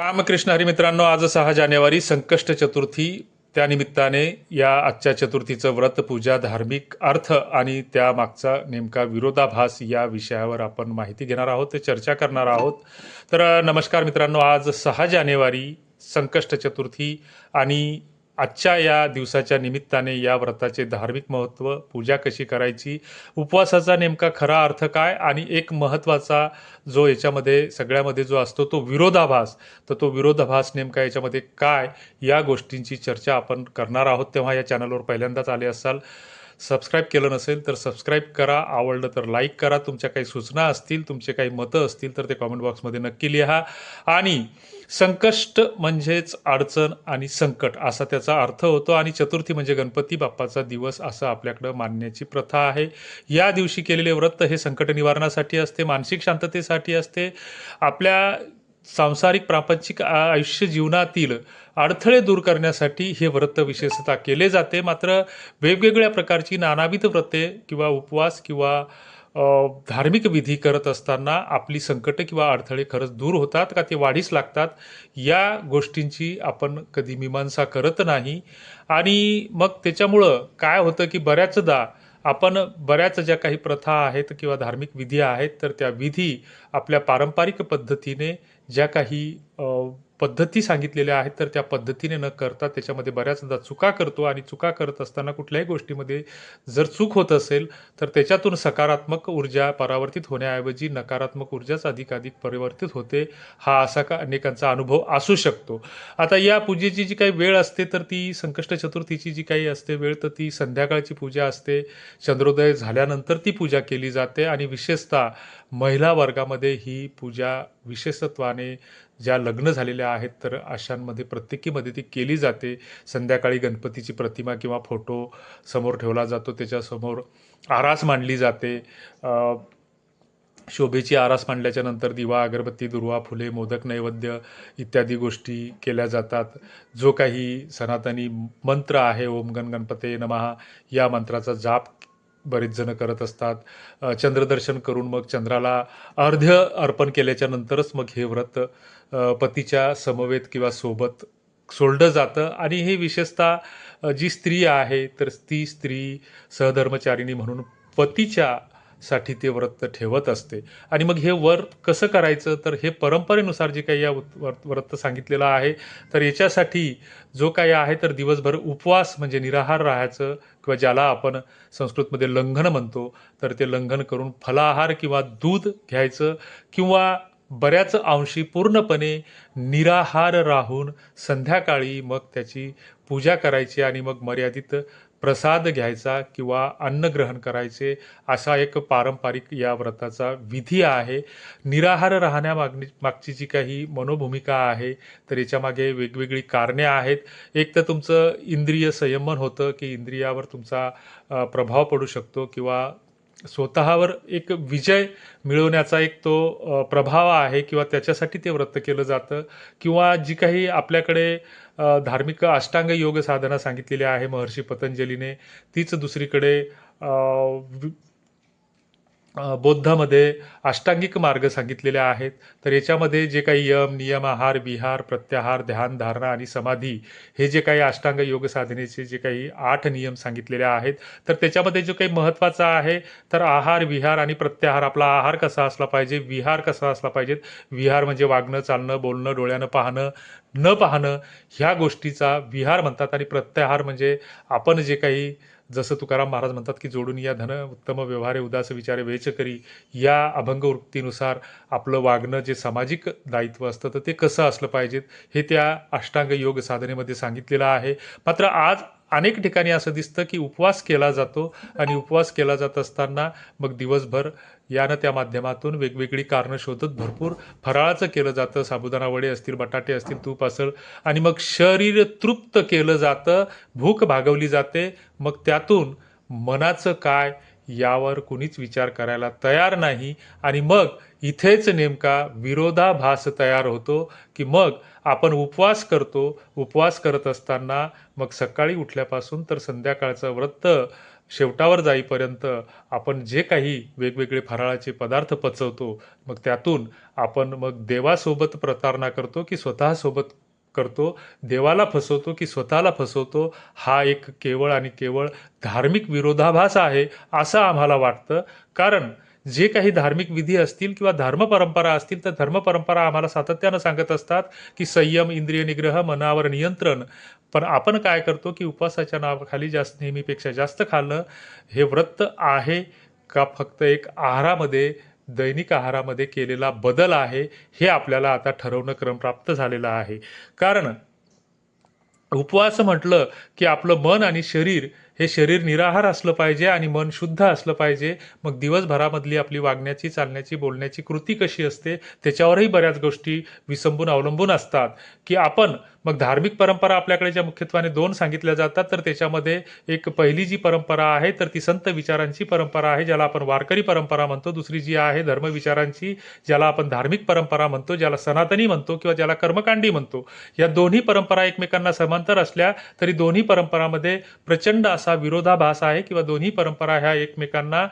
रामकृष्ण हरी मित्रांनो आज सहा जानेवारी संकष्ट चतुर्थी. त्यानिमित्ताने या आजच्या चतुर्थीचं व्रत पूजा धार्मिक अर्थ आणि त्यामागचा नेमका विरोधाभास या विषयावर आपण माहिती घेणार आहोत चर्चा करणार आहोत. तर नमस्कार मित्रांनो आज सहा जानेवारी संकष्ट चतुर्थी आणि आजच्या या दिवसाच्या निमित्ताने या व्रताचे धार्मिक महत्त्व पूजा कशी करायची उपवासाचा नेमका खरा अर्थ काय आणि एक महत्त्वाचा जो याच्यामध्ये सगळ्यामध्ये जो असतो तो विरोधाभास तर तो विरोधाभास नेमका याच्यामध्ये काय या गोष्टींची चर्चा आपण करणार आहोत तेव्हा या चॅनलवर पहिल्यांदाच आले असाल. सबस्क्राईब केलं नसेल तर सबस्क्राईब करा आवडलं तर लाईक करा. तुमच्या काही सूचना असतील तुमचे काही मतं असतील तर ते कॉमेंट बॉक्समध्ये नक्की लिहा. आणि संकष्ट म्हणजेच अडचण आणि संकट असा त्याचा अर्थ होतो. आणि चतुर्थी म्हणजे गणपती बाप्पाचा दिवस असं आपल्याकडं मानण्याची प्रथा आहे. या दिवशी केलेले व्रत हे संकट निवारणासाठी असते मानसिक शांततेसाठी असते. आपल्या सांसारिक प्रापंचिक आयुष्य जीवनातील अडथळे दूर करण्यासाठी हे व्रत विशेषतः केले जाते. मात्र वेगवेगळ्या प्रकारची नानाविध व्रते किंवा उपवास किंवा धार्मिक विधी करत असताना आपली संकटं किंवा अडथळे खरंच दूर होतात का? ते वाढीस लागतात. या गोष्टींची आपण कधी मीमांसा करत नाही. आणि मग त्याच्यामुळं काय होतं की बऱ्याचदा आपण बऱ्याच ज्या काही प्रथा आहेत किंवा धार्मिक विधी आहेत तर त्या विधी आपल्या पारंपरिक पद्धतीने ज्या काही पद्धती सांगितलेल्या आहेत तर त्या पद्धतीने न करता त्याच्यामध्ये बऱ्याचदा चुका करतो आणि चुका करत असताना कुठल्याही गोष्टीमध्ये जर चूक होत असेल तर त्याच्यातून सकारात्मक ऊर्जा परावर्तित होण्याऐवजी नकारात्मक ऊर्जाच अधिकाधिक परिवर्तित होते हा असा का अनेकांचा अनुभव असू शकतो. आता या पूजेची जी काही वेळ असते तर ती संकष्ट चतुर्थीची जी काही असते वेळ तर ती संध्याकाळची पूजा असते चंद्रोदय झाल्यानंतर ती पूजा केली जाते आणि विशेषतः महिला वर्गामध्ये ही पूजा विशेषत्वाने ज्या लग्न झालेल्या आहेत तर अशांमध्ये प्रत्येकीमध्ये ती केली जाते. संध्याकाळी गणपतीची प्रतिमा किंवा फोटो समोर ठेवला जातो त्याच्यासमोर आरास मांडली जाते. शोभेची आरास मांडल्याच्या नंतर दिवा अगरबत्ती दुर्वा फुले मोदक नैवेद्य इत्यादी गोष्टी केल्या जातात. जो काही सनातनी मंत्र आहे ओम गण गणपते नमहा या मंत्राचा जाप बरेच जण करत असतात. चंद्रदर्शन करून मग चंद्राला अर्ध्य अर्पण केल्याच्या नंतरच मग हे व्रत पतीच्या समवेत किंवा सोबत सोडलं जातं. आणि हे विशेषतः जी स्त्री आहे तर ती स्त्री सहधर्मचारिणी म्हणून पतीच्या साठी ते व्रत ठेवत असते. आणि मग हे वर कसं करायचं? तर हे परंपरेनुसार जे काही या व्रत सांगितलेलं आहे तर याच्यासाठी जो काही आहे तर दिवसभर उपवास म्हणजे निराहार राहायचं किंवा ज्याला आपण संस्कृतमध्ये लंघन म्हणतो तर ते लंघन करून फलाहार किंवा दूध घ्यायचं किंवा बऱ्याच अंशी पूर्णपणे निराहार राहून संध्याकाळी मग त्याची पूजा करायची आणि मग मर्यादित प्रसाद घ्यायचा किंवा अन्न ग्रहण करायचे असा एक पारंपरिक या व्रताचा विधी आहे. निराहार राहण्यामागणी मागची जी काही मनोभूमिका आहे तर याच्यामागे वेगवेगळी कारणे आहेत. एक तर तुमचं इंद्रिय संयमन होतं की इंद्रियावर तुमचा प्रभाव पडू शकतो किंवा स्वतःवर एक विजय मिळवण्याचा एक तो प्रभाव आहे किंवा त्याच्यासाठी ते व्रत केलं जातं किंवा जी काही आपल्याकडे धार्मिक अष्टांग योग साधना सांगितलेली आहे महर्षी पतंजलीने तीच दुसरीकडे बौद्धामध्ये अष्टांगिक मार्ग सांगितलेले आहेत. तर याच्यामध्ये जे काही यम नियम आहार विहार प्रत्याहार ध्यान धारणा आणि समाधी हे जे काही अष्टांग योग साधनेचे जे काही आठ नियम सांगितलेले आहेत. तर त्याच्यामध्ये जो काही महत्त्वाचा आहे तर आहार विहार आणि प्रत्याहार. आपला आहार कसा असला पाहिजे? विहार कसा असला पाहिजे? विहार म्हणजे वागणं चालणं बोलणं डोळ्यानं पाहणं न पाहणं ह्या गोष्टीचा विहार म्हणतात. आणि प्रत्याहार म्हणजे आपण जे काही जसं तुकाराम महाराज म्हणतात की जोडून या धन उत्तम व्यवहारे उदास विचारे वेच करी या अभंग वृत्तीनुसार आपलं वागणं जे सामाजिक दायित्व असतं तर ते कसं असलं पाहिजेत हे त्या अष्टांग योग साधनेमध्ये सांगितलेलं आहे. मात्र आज अनेक ठिकाणी असं दिसतं की उपवास केला जातो आणि उपवास केला जात असताना मग दिवसभर यानं त्या माध्यमातून वेगवेगळी कारणं शोधत भरपूर फराळाचं केलं जातं. साबुदाणा वडे असतील बटाटे असतील तूप असेल आणि मग शरीर तृप्त केलं जातं भूक भागवली जाते. मग त्यातून मनाचं काय यावर कुणीच विचार करायला तयार नाही आणि मग इथेच नेमका विरोधाभास तयार होतो की मग आपण उपवास करतो उपवास करत असताना मग सकाळी उठल्यापासून तर संध्याकाळचं व्रत शेवटावर जाईपर्यंत आपण जे काही वेगवेगळे फराळाचे पदार्थ पचवतो मग त्यातून आपण मग देवासोबत प्रतारणा करतो की स्वतःसोबत करतो देवाला फसवतो की स्वतःला फसवतो हा एक केवळ आणि केवळ धार्मिक विरोधाभास आहे असं आम्हाला वाटतं. कारण जे काही धार्मिक विधी असतील किंवा धर्मपरंपरा असतील तर धर्मपरंपरा आम्हाला सातत्यानं सांगत असतात की संयम इंद्रिय निग्रह मनावर नियंत्रण. पण आपण काय करतो की उपवासाच्या नावाखाली जास्त नेहमीपेक्षा जास्त खाल्लं हे व्रत आहे का फक्त एक आहारामध्ये दैनिक आहारामध्ये केलेला बदल आहे हे आपल्याला आता ठरवणं क्रम प्राप्त झालेलं आहे. कारण उपवास म्हटलं की आपलं मन आणि शरीर हे शरीर निराहार असलं पाहिजे आणि मन शुद्ध असलं पाहिजे. मग दिवसभरामधली आपली वागण्याची चालण्याची बोलण्याची कृती कशी असते? त्याच्यावरही बऱ्याच गोष्टी विसंबून अवलंबून असतात. की आपण मग धार्मिक परंपरा आपल्याकडे ज्या मुख्यत्वाने दोन सांगितल्या जातात तर त्याच्यामध्ये एक पहिली जी परंपरा आहे तर ती संत विचारांची परंपरा आहे ज्याला आपण वारकरी परंपरा म्हणतो. दुसरी जी आहे धर्मविचारांची ज्याला आपण धार्मिक परंपरा म्हणतो ज्याला सनातनी म्हणतो किंवा ज्याला कर्मकांडी म्हणतो. या दोन्ही परंपरा एकमेकांना समांतर असल्या तरी दोन्ही परंपरामध्ये प्रचंड असा विरोधाभास आहे किंवा दोन्ही परंपरा ह्या एकमेकांना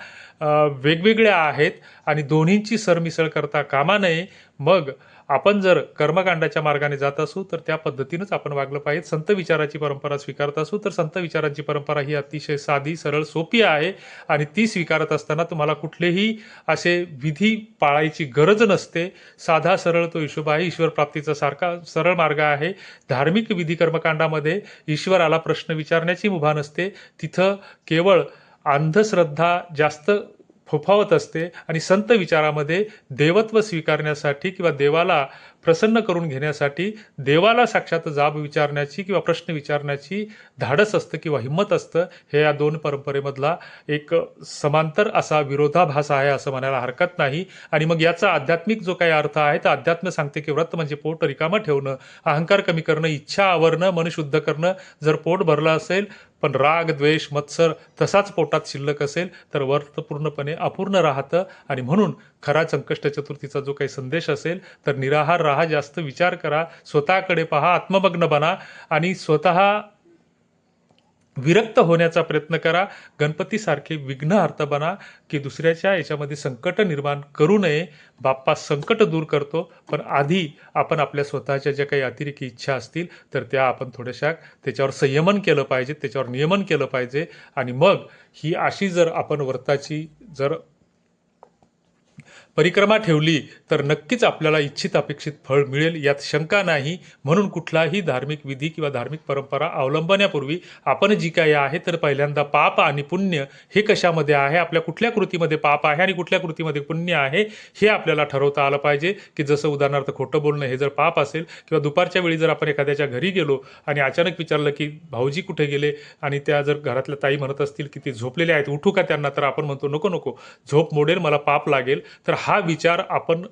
वेगवेगळ्या आहेत. आणि दोन्हींची सरमिसळ करता कामा नये मग आपण जर कर्मकांडाच्या मार्गाने जात असू तर त्या पद्धतीनंच आपण वागलं पाहिजे. संत विचाराची परंपरा स्वीकारत असू तर संत विचारांची परंपरा ही अतिशय साधी सरळ सोपी आहे आणि ती स्वीकारत असताना तुम्हाला कुठलेही असे विधी पाळायची गरज नसते. साधा सरळ तो हिशोब आहे ईश्वर प्राप्तीचा सारखा सरळ मार्ग आहे. धार्मिक विधी कर्मकांडामध्ये ईश्वराला प्रश्न विचारण्याची मुभा नसते. तिथं केवळ अंधश्रद्धा जास्त फोफावत असते आणि संत विचारामध्ये देवत्व स्वीकारण्यासाठी किंवा देवाला प्रसन्न करून घेण्यासाठी देवाला साक्षात जाब विचारण्याची किंवा प्रश्न विचारण्याची धाडस असतं किंवा हिंमत असतं हे या दोन परंपरेमधला एक समांतर असा विरोधाभास आहे असं म्हणायला हरकत नाही. आणि मग याचा आध्यात्मिक जो काही अर्थ आहे तर अध्यात्म सांगते की व्रत म्हणजे पोट रिकामं ठेवणं अहंकार कमी करणं इच्छा आवरणं मन शुद्ध करणं. जर पोट भरलं असेल पण राग द्वेष मत्सर तसाच पोटात शिल्लक असेल तर व्रत पूर्णपणे अपूर्ण राहतं. आणि म्हणून खरा संकष्ट चतुर्थीचा जो काही संदेश असेल तर निराहार राहा जास्त विचार करा स्वतःकडे पहा आत्ममग्न बना आणि स्वतः विरक्त होण्याचा प्रयत्न करा. गणपतीसारखे विघ्नहर्ता बना की दुसऱ्याच्या याच्यामध्ये संकट निर्माण करू नये. बाप्पा संकट दूर करतो पण आधी आपण आपल्या स्वतःच्या ज्या काही अतिरेकी इच्छा असतील तर त्या आपण थोड्याशा त्याच्यावर संयमन केलं पाहिजे त्याच्यावर नियमन केलं पाहिजे. आणि मग ही अशी जर आपण व्रताची जर परिक्रमा ठेवली तर नक्कीच आपल्याला इच्छित अपेक्षित फळ मिळेल यात शंका नाही. म्हणून कुठलाही धार्मिक विधी किंवा धार्मिक परंपरा अवलंबण्यापूर्वी आपण जी काय आहे तर पहिल्यांदा पाप आणि पुण्य हे कशामध्ये आहे? आपल्या कुठल्या कृतीमध्ये पाप आहे आणि कुठल्या कृतीमध्ये पुण्य आहे? हे आपल्याला ठरवता आलं पाहिजे की जसं उदाहरणार्थ खोटं बोलणं हे जर पाप असेल किंवा दुपारच्या वेळी जर आपण एखाद्याच्या घरी गेलो आणि अचानक विचारलं की भाऊजी कुठे गेले? आणि त्या जर घरातल्या ताई म्हणत असतील की ते झोपलेले आहेत उठू का त्यांना? तर आपण म्हणतो नको नको. झोप मोडेल मला पाप लागेल. तर हा विचार आपण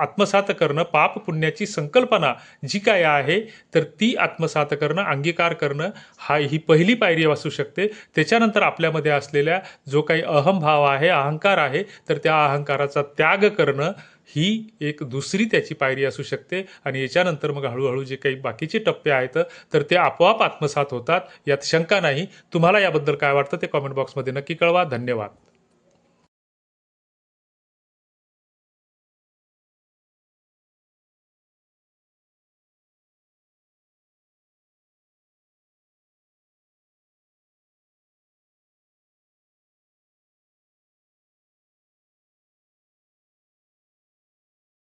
आत्मसात करणं पाप पुण्याची संकल्पना जी काय आहे तर ती आत्मसात करणं अंगीकार करणं हा ही पहिली पायरी असू शकते. त्याच्यानंतर आपल्यामध्ये असलेल्या जो काही अहमभाव आहे अहंकार आहे तर त्या अहंकाराचा त्याग करणं ही एक दुसरी त्याची पायरी असू शकते. आणि याच्यानंतर मग हळूहळू जे काही बाकीचे टप्पे आहेत तर ते आपोआप आत्मसात होतात. यात शंका नाही. तुम्हाला याबद्दल काय वाटतं ते कॉमेंट बॉक्समध्ये नक्की कळवा. धन्यवाद.